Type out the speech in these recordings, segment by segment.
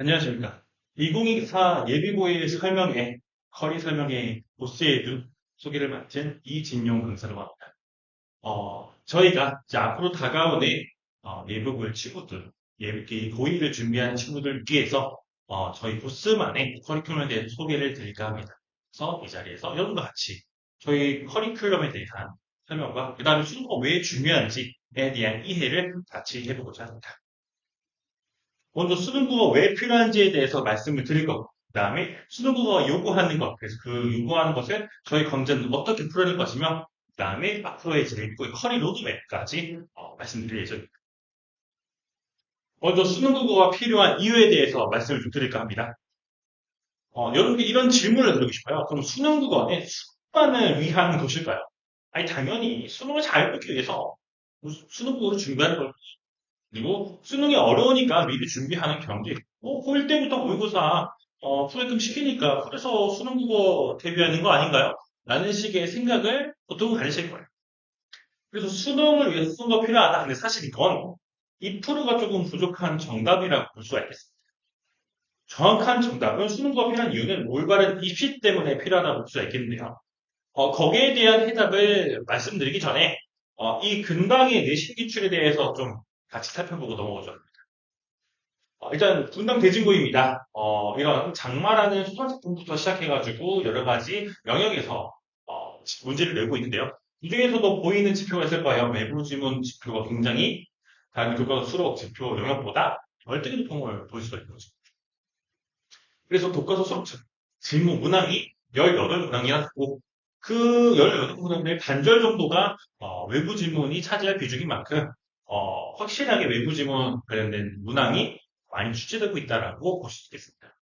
안녕하십니까. 2024 예비고일 설명회, 커리 설명회 보스에드 소개를 맡은 이진용 강사라고 합니다. 어, 저희가 이제 앞으로 다가오는 어, 예비고일 친구들, 예비 고일을 준비하는 친구들 위해서 어, 저희 보스만의 커리큘럼에 대해 소개를 드릴까 합니다. 그래서 이 자리에서 여러분과 같이 저희 커리큘럼에 대한 설명과 그 다음에 수능가 왜 중요한지에 대한 이해를 같이 해보고자 합니다. 먼저 수능국어 왜 필요한지에 대해서 말씀을 드릴 거고, 그 다음에 수능국어가 요구하는 것, 그래서 그 요구하는 것을 저희 강좌는 어떻게 풀어낼 것이며, 그 다음에 앞으로의 제일고 커리 로드맵까지 어, 말씀드릴 예정입니다. 먼저 수능국어가 필요한 이유에 대해서 말씀을 좀 드릴까 합니다. 어, 여러분께 이런 질문을 드리고 싶어요. 그럼 수능국어는 수능만을 위한 것일까요? 아니 당연히 수능을 잘 보기 위해서 수능국어를 준비하는 걸 그리고 수능이 어려우니까 미리 준비하는 경우도 있고, 고1 때부터 모의고사 어, 프로그램 시키니까 그래서 수능 국어 대비하는 거 아닌가요? 라는 식의 생각을 보통 가지실 거예요. 그래서 수능을 위해서 수능가 필요하다. 근데 사실 이건 2%가 조금 부족한 정답이라고 볼 수가 있겠습니다. 정확한 정답은 수능과 필요한 이유는 올바른 입시 때문에 필요하다고 볼 수가 있겠는데요. 어, 거기에 대한 해답을 말씀드리기 전에 어, 이 근방의 내신 기출에 대해서 좀 같이 살펴보고 넘어가죠. 어, 일단 분당 대진고입니다. 어, 이런 장마라는 소설작품부터 시작해가지고 여러 가지 영역에서 어, 문제를 내고 있는데요. 이 중에서도 보이는 지표가 있을 거예요. 외부 지문 지표가 굉장히 다른 교과서 수록 지표 영역보다 월등히 높은 걸 볼 수가 있는 거죠. 그래서 교과서 수록 질문 문항이 18문항이나 되고 그 18문항의 반절 정도가 어, 외부 지문이 차지할 비중인 만큼 어, 확실하게 외부 지문 관련된 문항이 많이 출제되고 있다라고 볼 수 있겠습니다.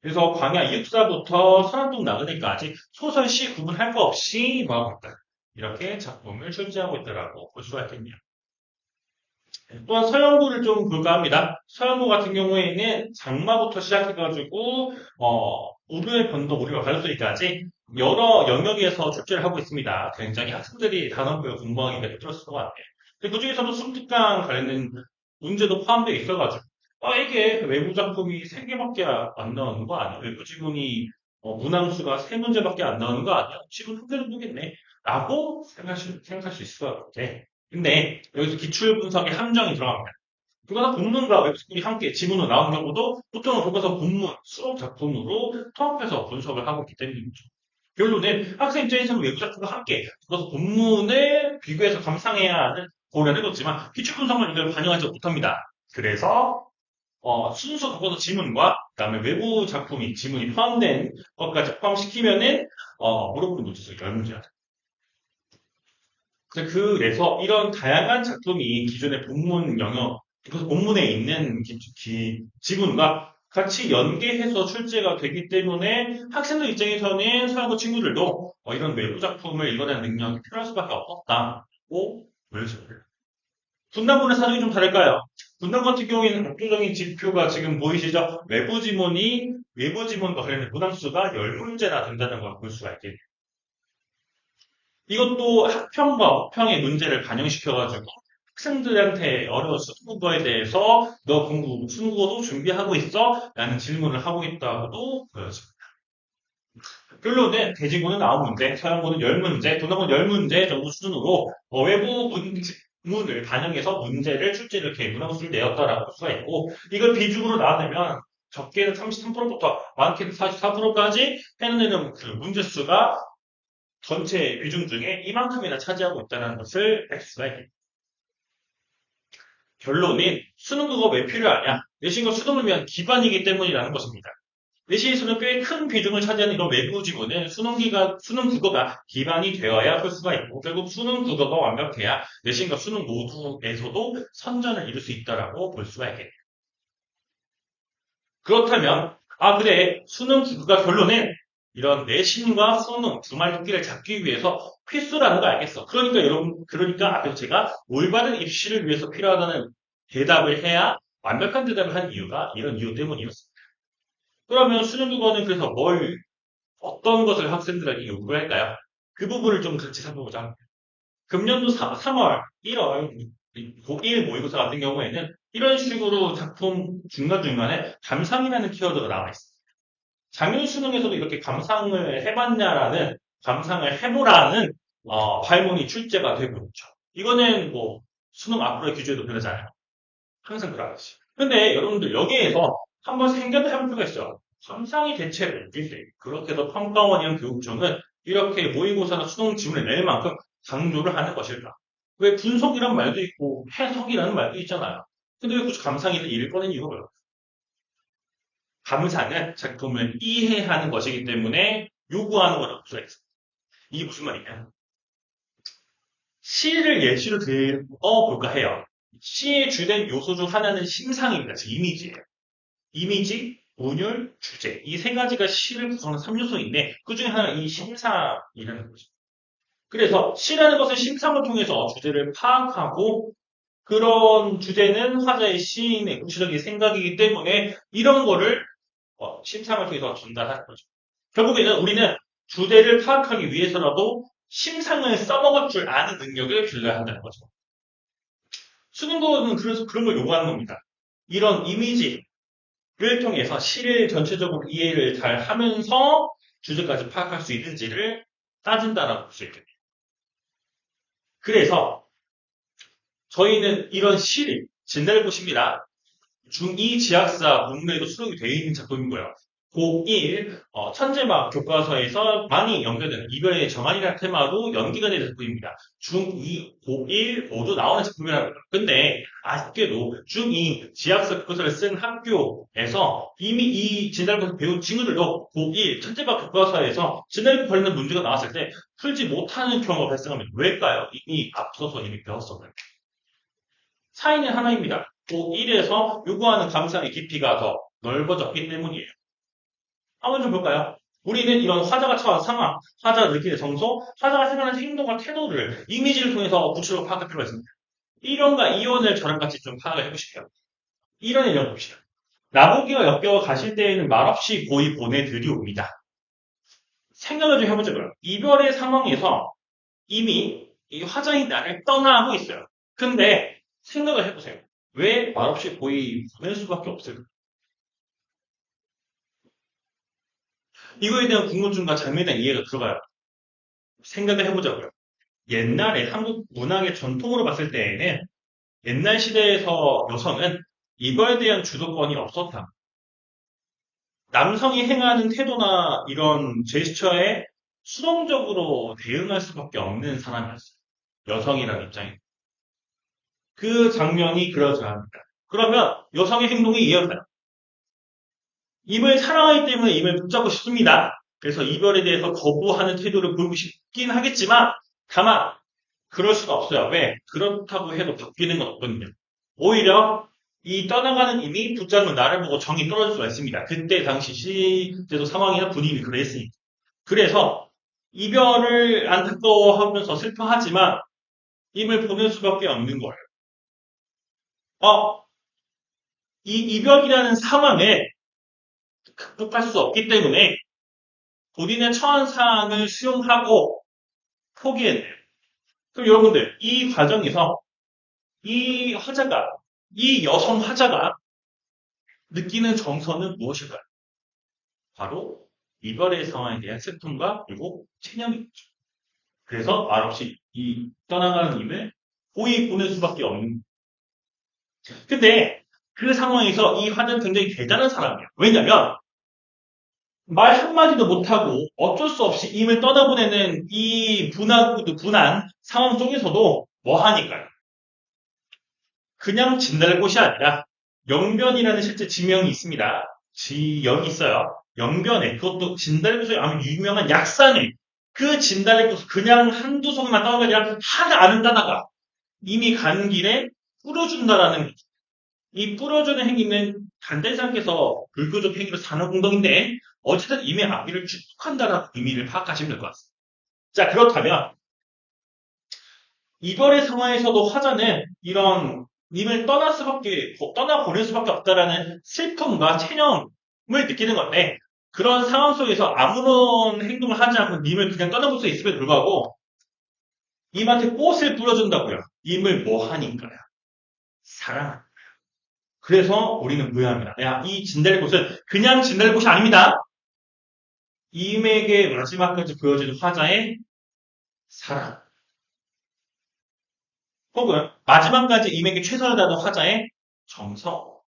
그래서 광야 이육사부터 선암동 나그네까지 소설 시 구분할 거 없이 있다. 이렇게 작품을 출제하고 있다라고 볼 수가 있겠네요. 또한 서영구를 좀 볼까 합니다. 서영구 같은 경우에는 장마부터 시작해가지고 어, 우르의 변동, 우리가 가족들까지 여러 영역에서 출제를 하고 있습니다. 굉장히 학생들이 단어를 공부하기가 힘들었을 것 같아요. 그 중에서도 순특강 관련된 문제도 포함되어 있어가지고 아 이게 외부 작품이 3개밖에 안 나오는 거 아니야? 외부 지문이 어, 문항수가 3문제밖에 안 나오는 거 아니야? 지문 한 개도 보겠네. 라고 생각할, 생각할 수 있을 것 같아. 근데 여기서 기출 분석의 함정이 들어갑니다. 교과서 본문과 웹스쿨이 함께 지문으로 나온 경우도 보통은 교과서 본문, 수업 작품으로 통합해서 분석을 하고 있기 때문이죠. 결론은 학생 입장에서는 외부 작품과 함께 교과서 본문을 비교해서 감상해야 하는 고려를 해뒀지만 기출 분석만 이걸 반영하지 못합니다. 그래서 어, 순수 교과서 지문과 그다음에 외부 작품이 지문이 포함된 것까지 포함시키면은 어, 물어보는 문제수 열 문제가 됩니다. 그래서 이런 다양한 작품이 기존의 본문 영역, 본문에 있는 기, 기, 지문과 같이 연계해서 출제가 되기 때문에 학생들 입장에서는 서양고 친구들도 어, 이런 외부 작품을 읽어내는 능력이 필요할 수밖에 없었다고 보여져요. 분담문의 사정이 좀 다를까요? 분담 같은 경우에는 압도적인 지표가 지금 보이시죠? 외부 지문이 외부 지문과 관련된 문항수가 10문제나 된다는 걸 볼 수가 있겠네요. 이것도 학평과 어평의 문제를 반영시켜가지고 학생들한테 어려운 수능국어에 대해서 너 공부, 수능국어도 준비하고 있어? 라는 질문을 하고 있다고도 보여집니다. 결론은 대진고는 9문제, 서양고는 10문제, 도남고는 10문제 정도 수준으로 어, 외부 문을 반영해서 문제를 출제를 이렇게 문항수를 내었다라고 볼 수가 있고 이걸 비중으로 나누면 적게는 33%부터 많게는 44%까지 해내는 그 문제수가 전체 비중 중에 이만큼이나 차지하고 있다는 것을 알 수가 있습니다. 결론은 수능 국어 왜 필요하냐? 내신과 수능을 위한 기반이기 때문이라는 것입니다. 내신에서는 꽤 큰 비중을 차지하는 이런 외부 지문은 수능기가, 수능 국어가 기반이 되어야 할 수가 있고, 결국 수능 국어가 완벽해야 내신과 수능 모두에서도 선전을 이룰 수 있다라고 볼 수가 있겠네요. 그렇다면, 아, 그래, 수능 국어가 결론은 이런 내신과 수능 두말 토끼를 잡기 위해서 필수라는 거 알겠어. 그러니까 여러분, 그러니까 앞에서 제가 올바른 입시를 위해서 필요하다는 대답을 해야 완벽한 대답을 한 이유가 이런 이유 때문이었습니다. 그러면 수능국어는 그래서 뭘, 어떤 것을 학생들에게 요구할까요? 그 부분을 좀 같이 살펴보자. 금년도 3, 월 1월 고1 모의고사 같은 경우에는 이런 식으로 작품 중간중간에 감상이라는 키워드가 나와 있습니다. 작년 수능에서도 이렇게 감상을 해봤냐라는 감상을 해보라는 어, 발문이 출제가 되고 있죠. 이거는 뭐 수능 앞으로의 규제도 변하지 않아요. 항상 그러듯이. 근데 여러분들 여기에서 한 번 생각을 해볼 필요가 있어요. 감상이 대체를 일대 그렇게도 평가원이나 교육청은 이렇게 모의고사나 수능 지문을 낼 만큼 강조를 하는 것일까? 왜 분석이란 말도 있고 해석이라는 말도 있잖아요. 근데 왜 굳이 감상이든 일을 꺼낸 이유가 뭐예요? 감상은 작품을 이해하는 것이기 때문에 요구하는 거라고 볼 수가 있어요. 이게 무슨 말이냐? 시를 예시로 들어 볼까 해요. 시의 주된 요소 중 하나는 심상입니다. 즉 이미지예요. 이미지, 운율, 주제 이 세 가지가 시를 구성하는 3요소인데 그 중에 하나가 이 심상이라는 거죠. 그래서 시라는 것은 심상을 통해서 주제를 파악하고 그런 주제는 화자의 시인의 구체적인 생각이기 때문에 이런 거를 어, 심상을 통해서 전달하는 거죠. 결국에는 우리는 주제를 파악하기 위해서라도 심상을 써먹을 줄 아는 능력을 길러야 한다는 거죠. 수능고는 그래서 그런 걸 요구하는 겁니다. 이런 이미지 를 통해서 시를 전체적으로 이해를 잘 하면서 주제까지 파악할 수 있는지를 따진다라고 볼 수 있겠네요. 그래서 저희는 이런 시를 진달고십니다. 중2 지학사 문문에도 수록이 되어 있는 작품이고요. 고1 어, 천재막 교과서에서 많이 연결되는 이별의 정한이라는 테마로 연기가 되는 작품입니다. 중2, 고1 모두 나오는 작품이라고 합니다. 근데 아쉽게도 중2 지학서 교과서를 쓴 학교에서 이미 이 진달고사 배운 친구들도 고1 천재막 교과서에서 진달고 관련된 문제가 나왔을 때 풀지 못하는 경우가 발생하면 왜일까요? 이미 앞서서 이미 배웠었나요? 차이는 하나입니다. 고1에서 요구하는 감상의 깊이가 더 넓어졌기 때문이에요. 한번 좀 볼까요? 우리는 이런 화자가 처한 상황, 화자가 느끼는 정서, 화자가 생각하는 행동과 태도를 이미지를 통해서 구체적으로 파악할 필요가 있습니다. 1원과 2원을 저랑 같이 좀 파악을 해보실게요. 1원을 읽어봅시다. 나보기가 역겨워 가실 때에는 말없이 고이 보내드리옵니다. 생각을 좀 해보자고요. 이별의 상황에서 이미 이 화자인 나를 떠나고 있어요. 근데 생각을 해보세요. 왜 말없이 고이 보낼 수밖에 없을까? 이거에 대한 궁금증과 장면에 대한 이해가 들어가요. 생각을 해보자고요. 옛날에 한국 문학의 전통으로 봤을 때에는 옛날 시대에서 여성은 이거에 대한 주도권이 없었다. 남성이 행하는 태도나 이런 제스처에 수동적으로 대응할 수밖에 없는 사람이었어요. 여성이라는 입장에. 그 장면이 그러저합니다. 그러면 여성의 행동이 이해가요. 임을 사랑하기 때문에 임을 붙잡고 싶습니다. 그래서 이별에 대해서 거부하는 태도를 보이고 싶긴 하겠지만 다만 그럴 수가 없어요. 왜? 그렇다고 해도 바뀌는 건 없거든요. 오히려 이 떠나가는 임이 붙잡는 나를 보고 정이 떨어질 수가 있습니다. 그때 당시 시대도 상황이나 분위기 그랬으니까. 그래서 이별을 안타까워하면서 슬퍼하지만 임을 보낼 수밖에 없는 거예요. 어, 이 이별이라는 상황에 극복할 수 없기 때문에 본인의 처한 상황을 수용하고 포기했네요. 그럼 여러분들 이 과정에서 이 화자가 이 여성 화자가 느끼는 정서는 무엇일까요? 바로 이별의 상황에 대한 슬픔과 그리고 체념이죠. 그래서 말없이 이 떠나가는 임을 고이 보낼 수밖에 없는. 근데 그 상황에서 이 화자는 굉장히 대단한 사람이에요. 왜냐면 말 한마디도 못하고 어쩔 수 없이 임을 떠나보내는 이 분한, 분한 상황 속에서도 뭐 하니까요? 그냥 진달래 꽃이 아니라 영변이라는 실제 지명이 있습니다. 지역이 있어요. 영변에 그것도 진달래꽃이 아주 유명한 약산에 그 진달래꽃 그냥 한두 송이만 떠는 게 아니라 하나 아는 단어가 이미 가는 길에 뿌려준다라는. 이 뿌려주는 행위는 단대상께서 불교적 행위로 산업공동인데 어쨌든 이미 앞뒤를 축복한다라는 의미를 파악하시면 될 것 같습니다. 자 그렇다면 이별의 상황에서도 화자는 이런 님을 떠날 수밖에 떠나 보낼 수밖에 없다라는 슬픔과 체념을 느끼는 건데 그런 상황 속에서 아무런 행동을 하지 않고 님을 그냥 떠나볼 수 있음에도 불구하고 님한테 꽃을 뿌려준다고요. 님을 뭐 하니까요. 거예요. 그래서 우리는 무효합니다. 야, 이 진달의 꽃은 그냥 진달의 꽃이 아닙니다. 임에게 마지막까지 보여주는 화자의 사랑. 혹은 마지막까지 임에게 최선을 다하는 화자의 정성.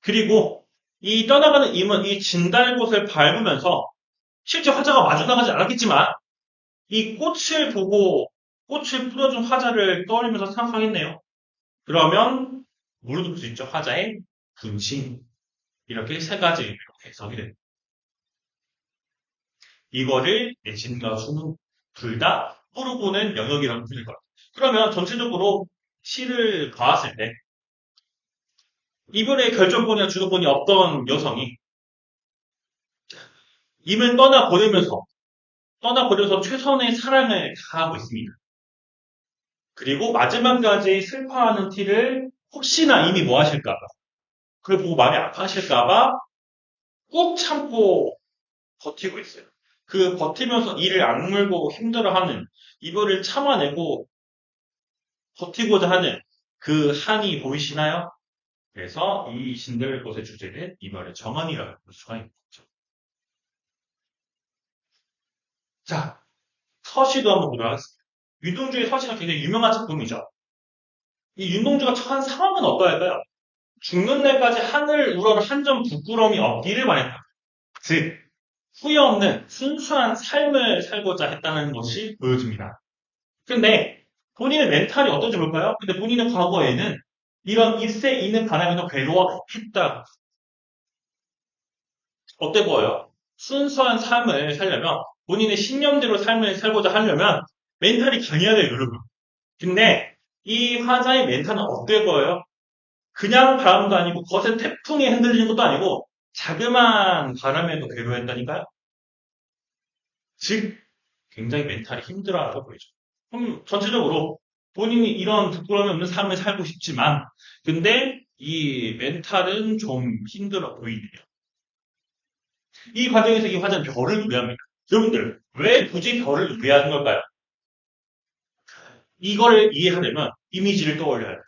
그리고 이 떠나가는 임은 이 진달꽃을 밟으면서 실제 화자가 마주 나가지 않았겠지만 이 꽃을 보고 꽃을 풀어준 화자를 떠올리면서 상상했네요. 그러면 무릎 수 있죠. 화자의 분신. 이렇게 세 가지 의미로 해석이 됩니다. 이거를 내신과 수능 둘다 뿌려보는 영역이라고 불릴 거예요. 그러면 전체적으로 시를 봐왔을 때 이별의 결정권이나 주도권이 없던 여성이 임을 떠나보내면서 떠나보내면서 최선의 사랑을 다하고 있습니다. 그리고 마지막까지 슬퍼하는 티를 혹시나 이미 뭐 하실까봐 그걸 보고 마음이 아파하실까봐 꾹 참고 버티고 있어요. 그 버티면서 이를 악물고 힘들어하는 이거를 참아내고 버티고자 하는 그 한이 보이시나요? 그래서 이 신들꽃의 주제는 이말의 정한이라고 볼 수가 있는 거죠. 자, 서시도 한번 보도록 하겠습니다. 윤동주의 서시가 굉장히 유명한 작품이죠. 이 윤동주가 처한 상황은 어떠할까요? 죽는 날까지 하늘 우러러 한 점 부끄러움이 없기를 바랬다. 즉, 후회 없는 순수한 삶을 살고자 했다는 것이 보여집니다. 근데 본인의 멘탈이 어떤지 볼까요? 근데 본인의 과거에는 이런 일세 있는 바람에도 괴로워했다. 어때 보여요? 순수한 삶을 살려면 본인의 신념대로 삶을 살고자 하려면 멘탈이 강해야 돼요, 여러분. 근데 이 화자의 멘탈은 어때 보여요? 그냥 바람도 아니고 거센 태풍에 흔들리는 것도 아니고 자그마한 바람에도 괴로워했다니까요? 즉, 굉장히 멘탈이 힘들어하다 보이죠. 그럼 전체적으로 본인이 이런 부끄러움이 없는 삶을 살고 싶지만, 근데 이 멘탈은 좀 힘들어 보이네요. 이 과정에서 이 화자는 별을 누배합니다. 여러분들, 왜 굳이 별을 누배하는 걸까요? 이걸 이해하려면 이미지를 떠올려야 돼요.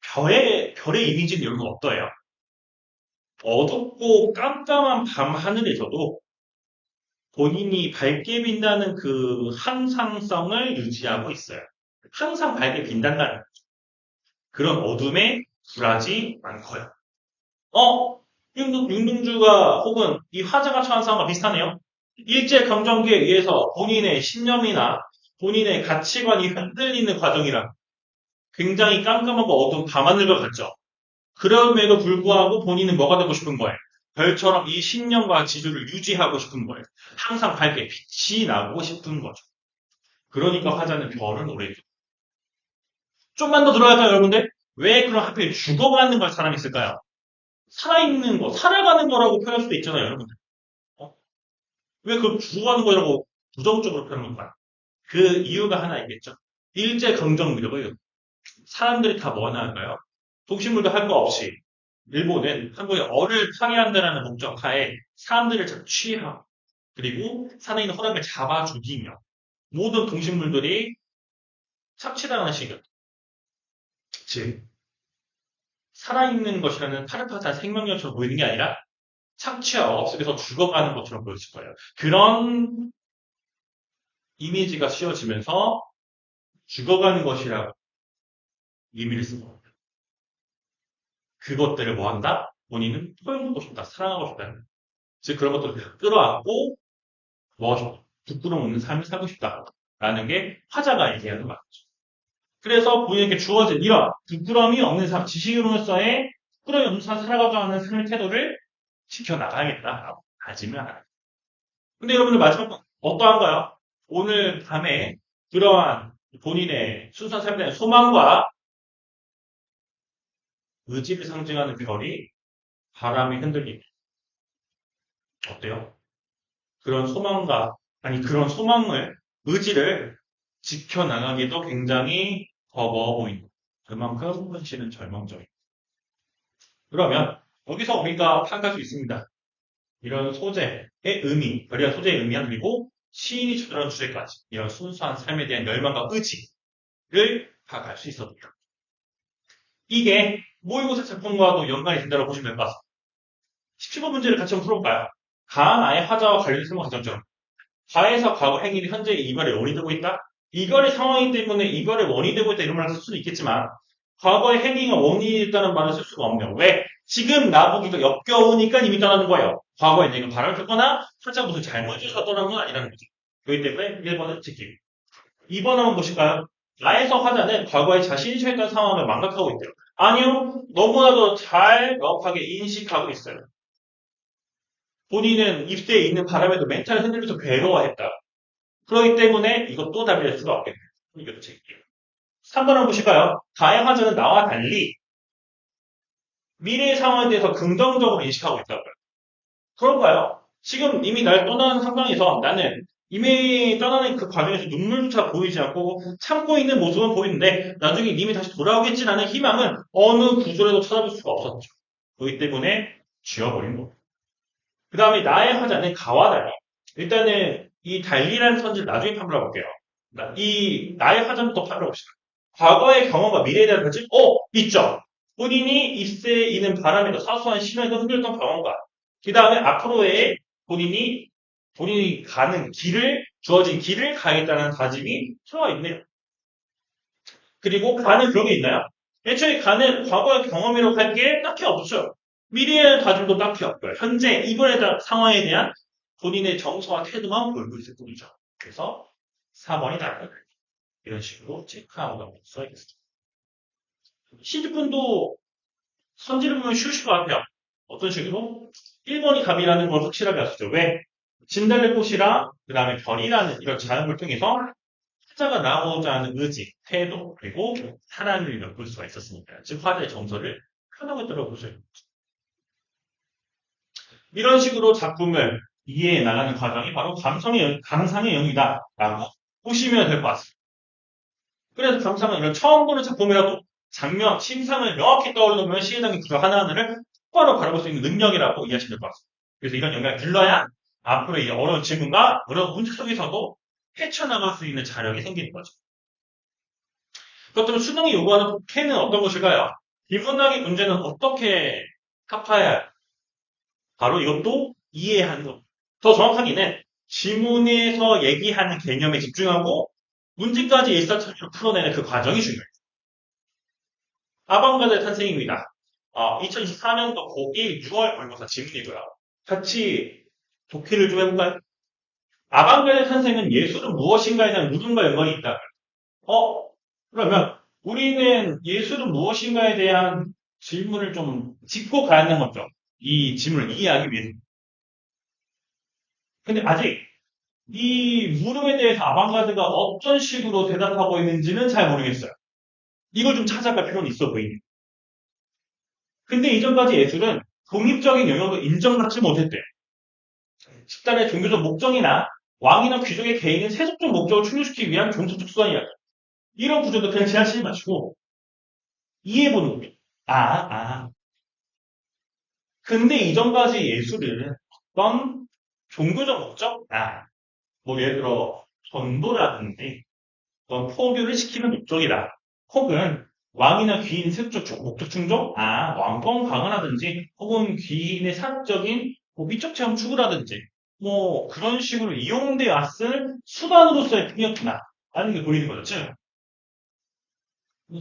별의, 별의 이미지는 여러분 어떠해요? 어둡고 깜깜한 밤 하늘에서도 본인이 밝게 빛나는 그 항상성을 유지하고 있어요. 항상 밝게 빛난다는. 그런 어둠에 불하지 않고요. 어? 윤동 주가 혹은 이 화자가 처한 상황과 비슷하네요. 일제 강점기에 의해서 본인의 신념이나 본인의 가치관이 흔들리는 과정이라 굉장히 깜깜하고 어두운 밤하늘과 같죠. 그럼에도 불구하고 본인은 뭐가 되고 싶은 거예요? 별처럼 이 신념과 지주를 유지하고 싶은 거예요. 항상 밝게 빛이 나고 싶은 거죠. 그러니까 화자는 별은 오래 줘. 좀만 더 들어갈까요, 여러분들? 왜 그럼 하필 죽어가는 걸 사람이 있을까요? 살아있는 거, 살아가는 거라고 표현할 수도 있잖아요, 여러분들. 어? 왜 그걸 죽어가는 거라고 부정적으로 표현한 걸까요? 그 이유가 하나 있겠죠. 일제 강점기라고요. 사람들이 다뭐 하나 할까요? 독신물도 할 거 없이 일본은 한국의 어를 파괴한다는 목적 하에 사람들을 착취하고 그리고 살아있는 허락을 잡아 죽이며 모든 동식물들이 착취당하는 시기였 즉, 살아있는 것이라는 파릇파릇한 생명력처럼 보이는 게 아니라 착취와 업속에서 죽어가는 것처럼 보였을 거예요. 그런 이미지가 씌워지면서 죽어가는 것이라고 의미를 쓴 겁니다. 그것들을 뭐 한다? 본인은 표현하고 싶다, 사랑하고 싶다. 즉 그런 것들을 끌어안고 뭐 부끄러움 없는 삶을 살고 싶다라는 게 화자가 얘기하는 말이죠. 그래서 본인에게 주어진 이런 부끄러움이 없는 삶, 지식으로서의 부끄러움이 없는 삶을 살아가자 하는 삶의 태도를 지켜나가야겠다라고 다짐을 하는 근데 여러분들 마지막 어떠한가요? 오늘 밤에 그러한 본인의 순수한 삶에 대한 소망과 의지를 상징하는 별이 바람에 흔들립니다. 어때요? 그런 소망과, 아니, 그런 소망을, 의지를 지켜나가기도 굉장히 버거워 보인다. 그만큼 현실은 절망적입니다. 그러면, 여기서 우리가 파악할 수 있습니다. 이런 소재의 의미, 별이한 소재의 의미, 그리고 시인이 주장하는 주제까지, 이런 순수한 삶에 대한 열망과 의지를 파악할 수 있었다. 이게 모의고사 작품과도 연관이 된다고 보시면 될 것 같습니다. 17번 문제를 같이 한번 풀어볼까요? 가한 아의 화자와 관련된 설명 과정처럼 가에서 과거 행위는 현재 이별의 원이 되고 있다. 이별의 상황이기 때문에 이별의 원이 되고 있다 이런 말을 쓸 수도 있겠지만 과거의 행위가 원인이 있다는 말을 쓸 수가 없네요. 왜? 지금 나보기가 역겨우니까 이미 떠나는 거예요. 과거에 내가 바람을 폈거나 살짝 무슨 잘못을 떠나는 건 아니라는 거지. 그렇기 때문에 1번은 지키고 2번 한번 보실까요? 나에서 화자는 과거에 자신이 처했던 상황을 망각하고 있대요. 아니요. 너무나도 잘 명확하게 인식하고 있어요. 본인은 입대에 있는 바람에도 멘탈 흔들면서 괴로워했다. 그렇기 때문에 이것도 답이 될 수가 없겠네요. 이것도 제게요. 3번 한번 보실까요? 가해 화자는 나와 달리 미래의 상황에 대해서 긍정적으로 인식하고 있다고요. 그런가요? 지금 이미 날 떠나는 상황에서 나는 이미 떠나는 그 과정에서 눈물조차 보이지 않고 참고 있는 모습은 보이는데 나중에 님이 다시 돌아오겠지라는 희망은 어느 구절에도 찾아볼 수가 없었죠. 그렇기 때문에 지워버린 거예요. 그 다음에 나의 화자는 가와 달리. 일단은 이 달리라는 선지를 나중에 판별해 볼게요. 이 나의 화자부터 판별해 봅시다. 과거의 경험과 미래에 대한 가치? 어, 있죠. 본인이 있에 있는 바람에도 사소한 신호에도 흔들렸던 경험과 그 다음에 앞으로의 본인이 본인이 가는 길을 주어진 길을 가겠다는 다짐이 들어가 있네요. 그리고 가는 그런 게 있나요? 애초에 가는 과거의 경험이라고 할 게 딱히 없죠. 미래의 다짐도 딱히 없고요. 현재 이번에 상황에 대한 본인의 정서와 태도만 보이고 있을 뿐이죠. 그래서 4번이 답니다. 이런 식으로 체크하고 가면 써야겠습니다. 신주분도 선지를 보면 쉬우실 것 같아요. 어떤 식으로? 1번이 답이라는 걸 확실하게 아시죠? 왜? 진달래 꽃이랑 그 다음에 별이라는 이런 자연을 통해서 화자가 나오자 하는 의지, 태도, 그리고 사랑을 엿볼 수가 있었으니까. 즉, 화자의 정서를 편하게 있더라고 보세요. 이런 식으로 작품을 이해해 나가는 과정이 바로 감성의, 감상의 영이다. 라고 보시면 될 것 같습니다. 그래서 감상은 이런 처음 보는 작품이라도 장면, 심상을 명확히 떠올리면 시해당의 구조 하나하나를 똑바로 바라볼 수 있는 능력이라고 이해하시면 될 것 같습니다. 그래서 이런 영향을 길러야 앞으로 이 어려운 질문과 어려운 문제 속에서도 헤쳐나갈 수 있는 자력이 생기는 거죠. 그렇다면 수능이 요구하는 독해는 어떤 것일까요? 비문학의 문제는 어떻게 할까요? 바로 이것도 이해하는 것. 더 정확하게는 지문에서 얘기하는 개념에 집중하고 문제까지 일사천리로 풀어내는 그 과정이 중요해요. 아방가드의 탄생입니다. 어, 2024년도 고1 6월 모의고사 지문이고요. 같이 독해를 좀 해볼까요? 아방가드의 탄생은 예술은 무엇인가에 대한 물음과 연관이 있다. 어? 그러면 우리는 예술은 무엇인가에 대한 질문을 좀 짚고 가야 하는 거죠. 이 질문을 이해하기 위해서. 근데 아직 이 물음에 대해서 아방가드가 어떤 식으로 대답하고 있는지는 잘 모르겠어요. 이걸 좀 찾아갈 필요는 있어 보입니다. 근데 이전까지 예술은 독립적인 영역을 인정받지 못했대. 집단의 종교적 목적이나 왕이나 귀족의 개인의 세속적 목적을 충족시키기 위한 종속적 수단이야. 이런 구조도 그냥 지나치지 마시고 이해해보는 겁니다. 아, 아. 근데 이전까지 예술은 어떤 종교적 목적? 아, 뭐 예를 들어 전도라든지 어떤 포교를 시키는 목적이다. 혹은 왕이나 귀인 세속적 목적 충족? 아, 왕권 강화라든지 혹은 귀인의 사적인 뭐 미적 체험 추구라든지 뭐 그런 식으로 이용돼 왔을 수단으로서의 풍요구나 라는 게 보이는 거죠.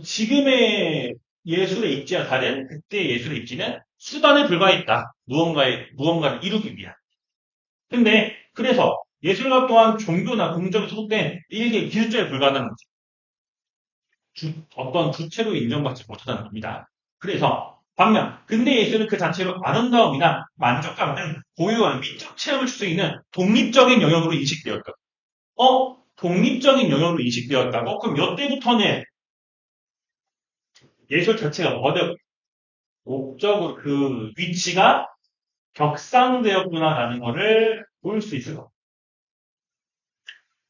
지금의 예술의 입지와 다른 그때 예술의 입지는 수단에 불과했다. 무언가의 무언가를 이루기 위한. 근데 그래서 예술가 또한 종교나 공적에 소속된 일개 기술자에 불과하다는 거죠. 주, 어떤 주체로 인정받지 못하다는 겁니다. 그래서 반면 근대 예술은 그 자체로 아름다움이나 만족감을 고유한 미적 체험을 줄 수 있는 독립적인 영역으로 인식되었다. 어? 독립적인 영역으로 인식되었다고? 그럼 몇 대부터는 예술 자체가 어렵 목적으로 그 위치가 격상되었구나라는 것을 볼 수 있어요.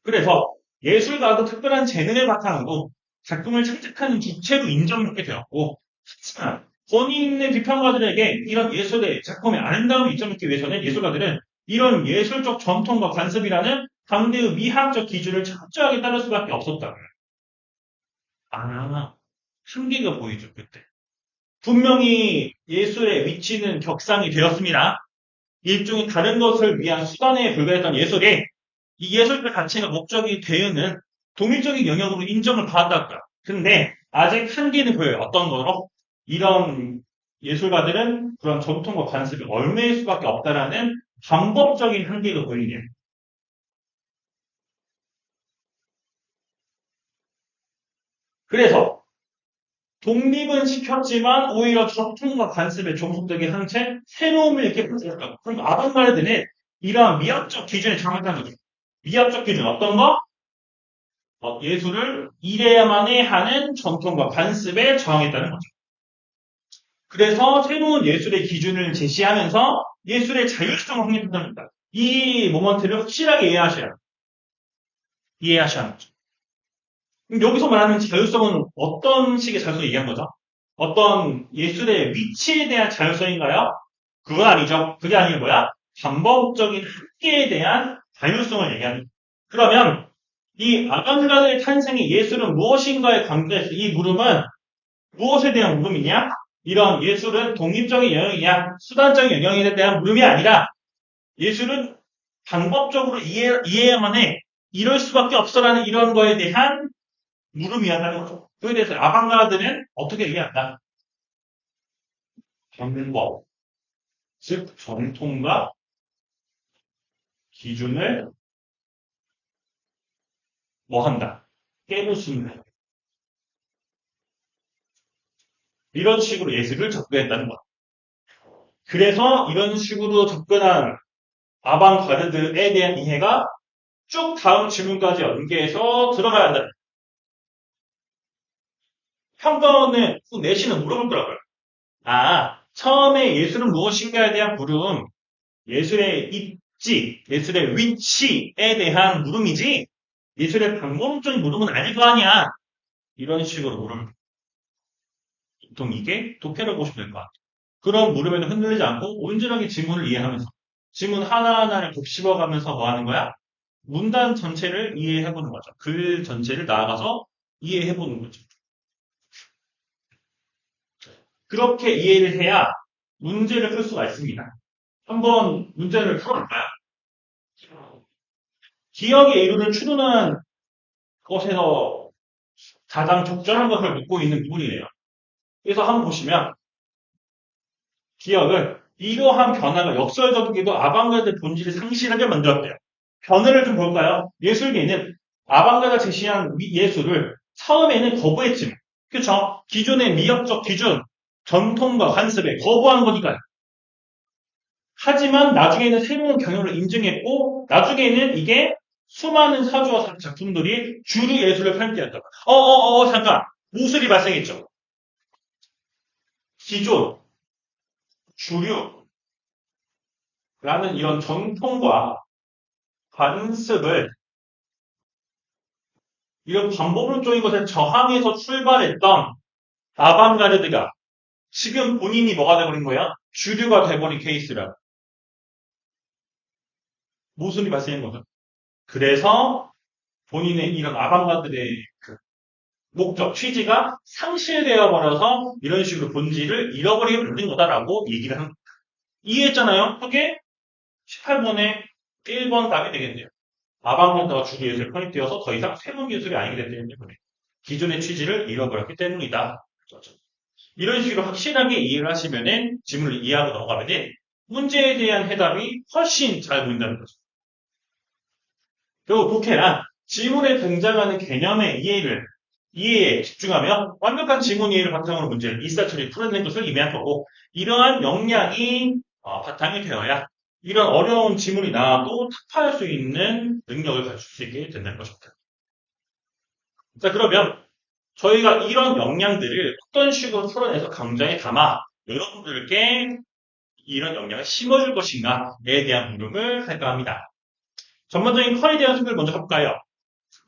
그래서 예술가도 특별한 재능을 바탕으로 작품을 창작하는 주체로 인정받게 되었고, 하지만 본인의 비평가들에게 이런 예술의 작품의 아름다움을 인정받기 위해서는 예술가들은 이런 예술적 전통과 관습이라는 당대의 미학적 기준을 철저하게 따를 수밖에 없었다. 아, 한계가 보이죠, 그때. 분명히 예술의 위치는 격상이 되었습니다. 일종의 다른 것을 위한 수단에 불과했던 예술이 이 예술의 자체가 목적이 되는 동일적인 영역으로 인정을 받았다. 근데 아직 한계는 보여요. 어떤 거로? 이런 예술가들은 그런 전통과 관습이 얽매일 수밖에 없다라는 방법적인 한계가 보이네요. 그래서 독립은 시켰지만 오히려 전통과 관습에 종속되게 한 채 새로움을 이렇게 부르셨다. 그럼 아방가르드는 이러한 미학적 기준에 정확한 거죠. 미학적 기준 어떤 거? 어, 예술을 이래야만이 하는 전통과 관습에 저항했다는 거죠. 그래서 새로운 예술의 기준을 제시하면서 예술의 자율성을 확립한답니다. 이 모먼트를 확실하게 이해하셔야 해요. 이해하셔야. 그럼 여기서 말하는 자율성은 어떤 식의 자율성을 얘기한 거죠? 어떤 예술의 위치에 대한 자율성인가요? 그건 아니죠. 그게 아니고 뭐야? 방법적인 한계에 대한 자율성을 얘기하는 그러면 이 아방가르의 탄생의 예술은 무엇인가에 관계해서 이 물음은 무엇에 대한 물음이냐? 이런 예술은 독립적인 영역이냐? 수단적인 영역에 대한 물음이 아니라 예술은 방법적으로 이해, 이해야만 해. 이럴 수밖에 없어라는 이런 거에 대한 물음이었다는 거죠. 그에 대해서 아방가르드는 어떻게 얘기한다? 방법, 즉 전통과 기준을 뭐 한다? 깨부순다. 이런 식으로 예술을 접근했다는 것. 그래서 이런 식으로 접근한 아방가르드에 대한 이해가 쭉 다음 질문까지 연계해서 들어가야 한다. 평가원은 내신은 물어볼 거라고요. 아, 처음에 예술은 무엇인가에 대한 물음, 예술의 입지, 예술의 위치에 대한 물음이지, 예술의 방법적인 물음은 아닐 거 아니야. 이런 식으로 물음. 보통 이게 독해를 보시면 될 것 같아요. 그런 물음에는 흔들리지 않고 온전하게 지문을 이해하면서 지문 하나하나를 곱씹어가면서 뭐 하는 거야? 문단 전체를 이해해보는 거죠. 글 전체를 나아가서 이해해보는 거죠. 그렇게 이해를 해야 문제를 풀 수가 있습니다. 한번 문제를 풀어볼까요? 기억에 이루는 추론한 것에서 가장 적절한 것을 묻고 있는 부분이에요. 그래서 한번 보시면 기억은 이러한 변화가 역설적이기도 아방가르드 본질을 상실하게 만들었대요. 변화를 좀 볼까요? 예술계는 아방가르드가 제시한 예술을 처음에는 거부했지만 그렇죠? 기존의 미학적 기준, 전통과 관습에 거부한 거니까요. 하지만 나중에는 새로운 경영을 인증했고 나중에는 이게 수많은 사주와 작품들이 주류 예술을 팔게했다. 어어어 어, 잠깐 모술이 발생했죠. 기존 주류라는 이런 전통과 관습을 이런 반복론적인 것에 저항해서 출발했던 아방가르드가 지금 본인이 뭐가 돼버린 거야? 주류가 돼버린 케이스라. 모순이 발생한 거죠. 그래서 본인의 이런 아방가들의 그 목적, 취지가 상실되어 버려서 이런 식으로 본질을 잃어버리게 만든 거다라고 얘기를 합니다. 이해했잖아요? 그게 18번에 1번 답이 되겠네요. 아방가드가 주류 예술에 편입되어서 더 이상 새로운 기술이 아니게 됐기 때문에 기존의 취지를 잃어버렸기 때문이다. 그렇죠. 이런 식으로 확실하게 이해를 하시면은 질문을 이해하고 넘어가면은 문제에 대한 해답이 훨씬 잘 보인다는 거죠. 그리고 독해란 지문에 등장하는 개념의 이해를 이해에 집중하며 완벽한 지문 이해를 바탕으로 문제를 이사처리 풀어내는 것을 의미한 거고 이러한 역량이 어, 바탕이 되어야 이런 어려운 지문이 나와도 탑파할 수 있는 능력을 갖출 수 있게 된다는 것입니다. 자 그러면 저희가 이런 역량들을 어떤 식으로 풀어내서 강좌에 담아 여러분들께 이런 역량을 심어줄 것인가에 대한 물음을 할까 합니다. 전반적인 커리에 대한 소개를 먼저 해볼까요?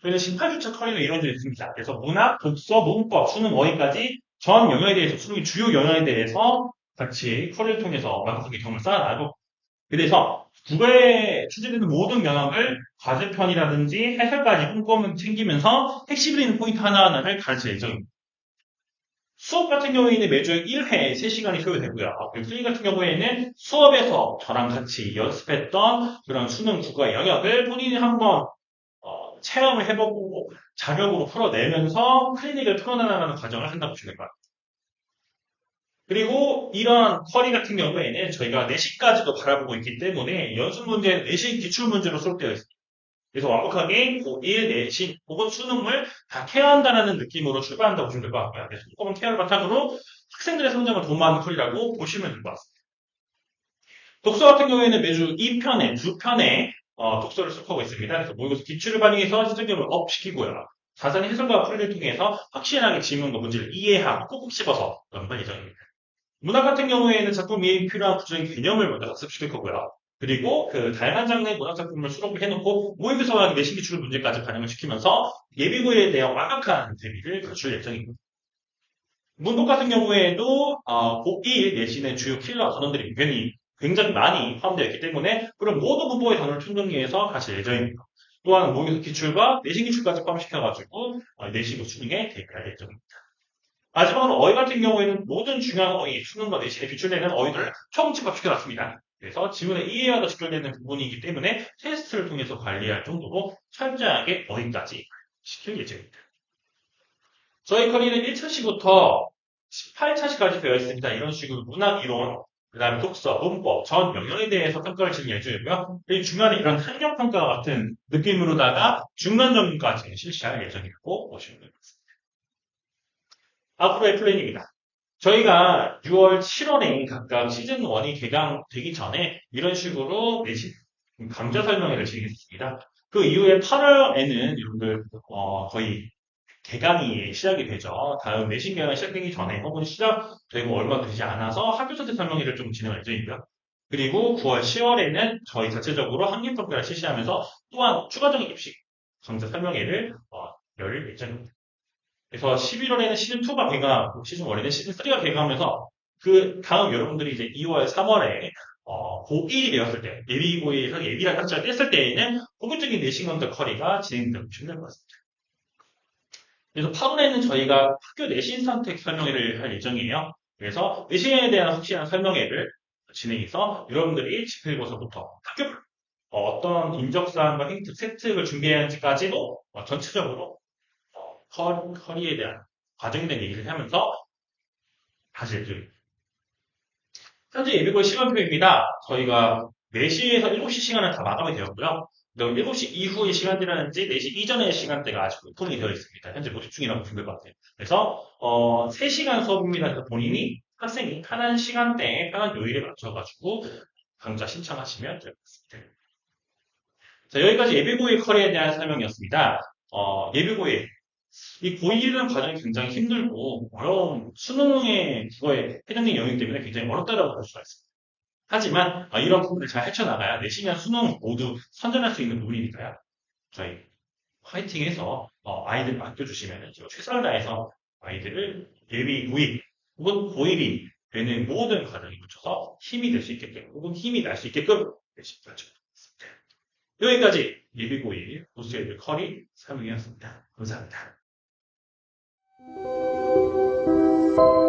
저희는 18주차 커리가 이루어져 있습니다. 그래서 문학, 독서, 문법, 수능, 어휘까지 전 영역에 대해서, 수능의 주요 영역에 대해서 같이 커리를 통해서 완벽하게 경험을 쌓아나고 그래서 국어에 출제되는 모든 영역을 과제편이라든지 해설까지 꼼꼼히 챙기면서 핵심이 있는 포인트 하나하나를 가르칠 예정입니다. 수업 같은 경우에는 매주 1회 3시간이 소요되고요. 그리고 수능 같은 경우에는 수업에서 저랑 같이 연습했던 그런 수능 국어 영역을 본인이 한번 어, 체험을 해보고 자격으로 풀어내면서 클리닉을 풀어나가는 과정을 한다고 보시면 같아요. 그리고 이런 쿼리 같은 경우에는 저희가 내신까지도 바라보고 있기 때문에 연습 문제는 내신 기출 문제로 수록되어 있습니다. 그래서 완벽하게 고1 내신 혹은 수능을 다 케어한다는 느낌으로 출발한다고 보시면 될 것 같고요. 그래서 조금 케어를 바탕으로 학생들의 성장을 도모하는 쿨이라고 보시면 될 것 같습니다. 독서 같은 경우에는 매주 2편에, 2편에 어, 독서를 수록하고 있습니다. 그래서 모의고사 기출을 반영해서 시청률을 업시키고요. 자세한 해설과 풀이를 통해서 확실하게 지문과 문제를 이해하고 꾹꾹 씹어서 넘어갈 예정입니다. 문학 같은 경우에는 작품이 필요한 구조적인 개념을 먼저 학습시킬 거고요. 그리고 그 다양한 장르의 문학 작품을 수록을 해놓고 모의고사와 내신 기출 문제까지 반영을 시키면서 예비고에 대한 완벽한 대비를 갖출 예정입니다. 문법 같은 경우에도 어, 고1 내신의 주요 킬러 단원들이 굉장히, 굉장히 많이 포함되어 있기 때문에 그런 모든 문법의 단어를 총정리해서 가실 예정입니다. 또한 모의고사 기출과 내신 기출까지 포함시켜가지고 어, 내신 수능에 대비할 예정입니다. 마지막으로 어휘 같은 경우에는 모든 중요한 어휘, 수능과 내신에 비출되는 어휘들을 총 집합시켜놨습니다. 그래서 지문의 이해와도 직결되는 부분이기 때문에 테스트를 통해서 관리할 정도로 철저하게 어휘까지 시킬 예정입니다. 저희 커리는 1차시부터 18차시까지 되어 있습니다. 이런 식으로 문학 이론, 그 다음에 독서, 문법, 전 영역에 대해서 평가를 진행 예정이고요. 그리고 중간에 이런 학력평가 같은 느낌으로다가 중간 점까지 실시할 예정이라고 보시면 되겠습니다. 앞으로의 플랜입니다. 저희가 6월, 7월에 각각 시즌 1이 개강되기 전에 이런 식으로 내신 강좌 설명회를 진행했습니다. 그 이후에 8월에는 여러분들 어, 거의 개강이 시작이 되죠. 다음 내신 개강이 시작되기 전에 혹은 시작되고 얼마 되지 않아서 학교 선택 설명회를 좀 진행할 예정이고요. 그리고 9월, 10월에는 저희 자체적으로 학립 평가를 실시하면서 또한 추가적인 입시 강좌 설명회를 어, 열 예정입니다. 그래서 11월에는 시즌 2가 개강하고 시즌 1에는 시즌 3가 개강하면서 그 다음 여러분들이 이제 2월, 3월에 어, 고1이 되었을 때, 예비 고1에서 예비라는 학자가 뗐을 때에는 본격적인 내신 강좌 커리가 진행되고 있는 것 같습니다. 그래서 8월에는 저희가 학교 내신 선택 설명회를 할 예정이에요. 그래서 내신에 대한 확실한 설명회를 진행해서 여러분들이 집필고서부터 학교 어떤 인적사항과 획득, 세특을 준비해야 하는지까지도 어, 전체적으로 커, 커리에 대한 대한 얘기를 하면서 다시 그 현재 예비고의 시간표입니다. 저희가 4시에서 7시 시간은 다 마감이 되었고요. 7시 이후의 시간대라는지 4시 이전의 시간대가 아직 오픈이 되어 있습니다. 현재 모집 중이라고 보시면 될 것 같아요. 그래서 어, 3시간 수업입니다. 그래서 본인이 학생이 편한 시간대에 편한 요일에 맞춰가지고 강좌 신청하시면 같습니다. 자, 여기까지 예비고의 커리에 대한 설명이었습니다. 어, 예비고의 이 고1이라는 과정이 굉장히 힘들고 어려운 수능의 그거에 해당된 영역 때문에 굉장히 어렵다고 볼 수가 있습니다. 하지만 아, 이런 부분을 잘 헤쳐나가야 내신이나 수능 모두 선전할 수 있는 부분이니까요. 저희 화이팅해서 어, 아이들 맡겨주시면 최선을 다해서 아이들을 예비 고1 혹은 고1이 되는 모든 과정에 붙여서 힘이 될 수 있게끔 혹은 힘이 날 수 있게끔 열심히 가르쳐드리겠습니다. 여기까지 예비 고1 보스웨이드 커리 설명이었습니다. 감사합니다. thank you